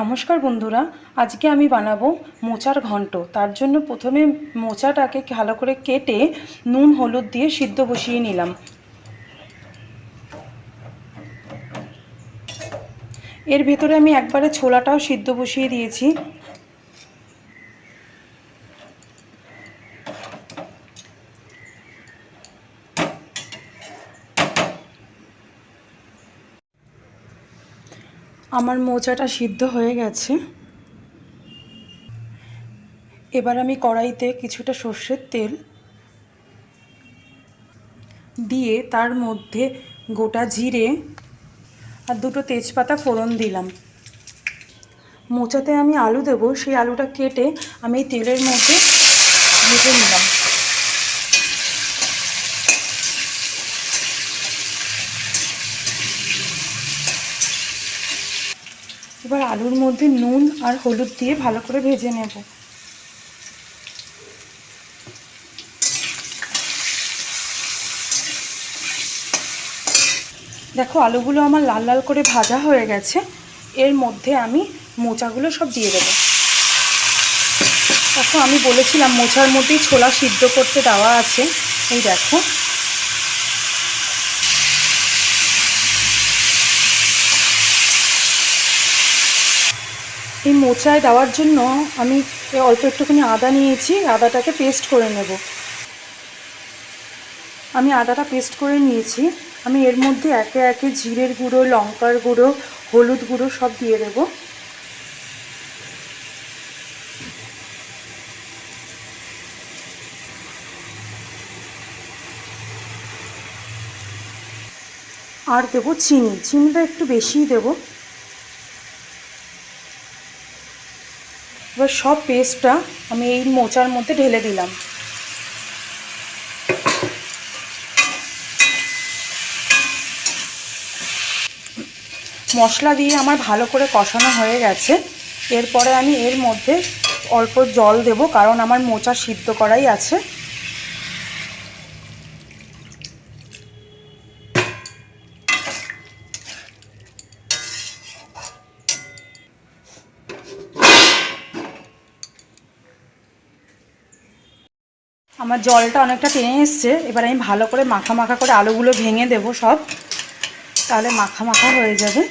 নমস্কার বন্ধুরা, আজকে আমি বানাবো মোচার ঘন্ট। তার জন্য প্রথমে মোচাটাকে ভালো করে কেটে নুন, হলুদ দিয়ে সিদ্ধ বসিয়ে নিলাম। এর ভেতরে আমি একবারে ছোলাটাও সিদ্ধ বসিয়ে দিয়েছি। আমার মোচাটা সিদ্ধ হয়ে গেছে। এবার আমি কড়াইতে কিছুটা সর্ষের তেল দিয়ে তার মধ্যে গোটা জিরে আর দুটো তেজপাতা ফোড়ন দিলাম। মোচাতে আমি আলু দেব, সেই আলুটা কেটে আমি তেলের মধ্যে ভেজে নিলাম। এবার আলুর মধ্যে নুন আর হলুদ দিয়ে ভালো করে ভেজে নেব। দেখো, আলুগুলো আমার লাল লাল করে ভাজা হয়ে গেছে। এর মধ্যে আমি মোচাগুলো সব দিয়ে দেবো। দেখো, আমি বলেছিলাম মোচার মধ্যেই ছোলা সিদ্ধ করতে দেওয়া আছে। এই দেখো। এই মোচায় দেওয়ার জন্য আমি অল্প একটুখানি আদা নিয়েছি, আদাটাকে পেস্ট করে নেব। আমি আদাটা পেস্ট করে নিয়েছি। আমি এর মধ্যে একে একে জিরের গুঁড়ো, লঙ্কার গুঁড়ো, হলুদ গুঁড়ো সব দিয়ে দেবো। আর দেবো চিনি। চিনিটা একটু বেশিই দেবো। এবার সব পেস্টটা আমি এই মোচার মধ্যে ঢেলে দিলাম। মশলা দিয়ে আমার ভালো করে কষানো হয়ে গেছে। এরপরে আমি এর মধ্যে অল্প জল দেব, কারণ আমার মোচা সিদ্ধ করাই আছে। আমার জলটা অনেকটা টেনে এসছে। এবার আমি ভালো করে মাখা মাখা করে আলুগুলো ভেঙে দেব সব। তাহলে মাখা মাখা হয়ে যাবে।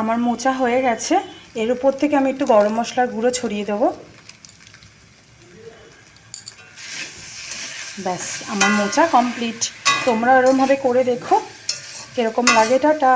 আমার মোচা হয়ে গেছে। এর উপর থেকে আমি একটু গরম মশলার গুঁড়ো ছড়িয়ে দেবো। ব্যাস, আমার মোচা কমপ্লিট। তোমরা এরমভাবে করে দেখো। কীরকম লাগে টাটা?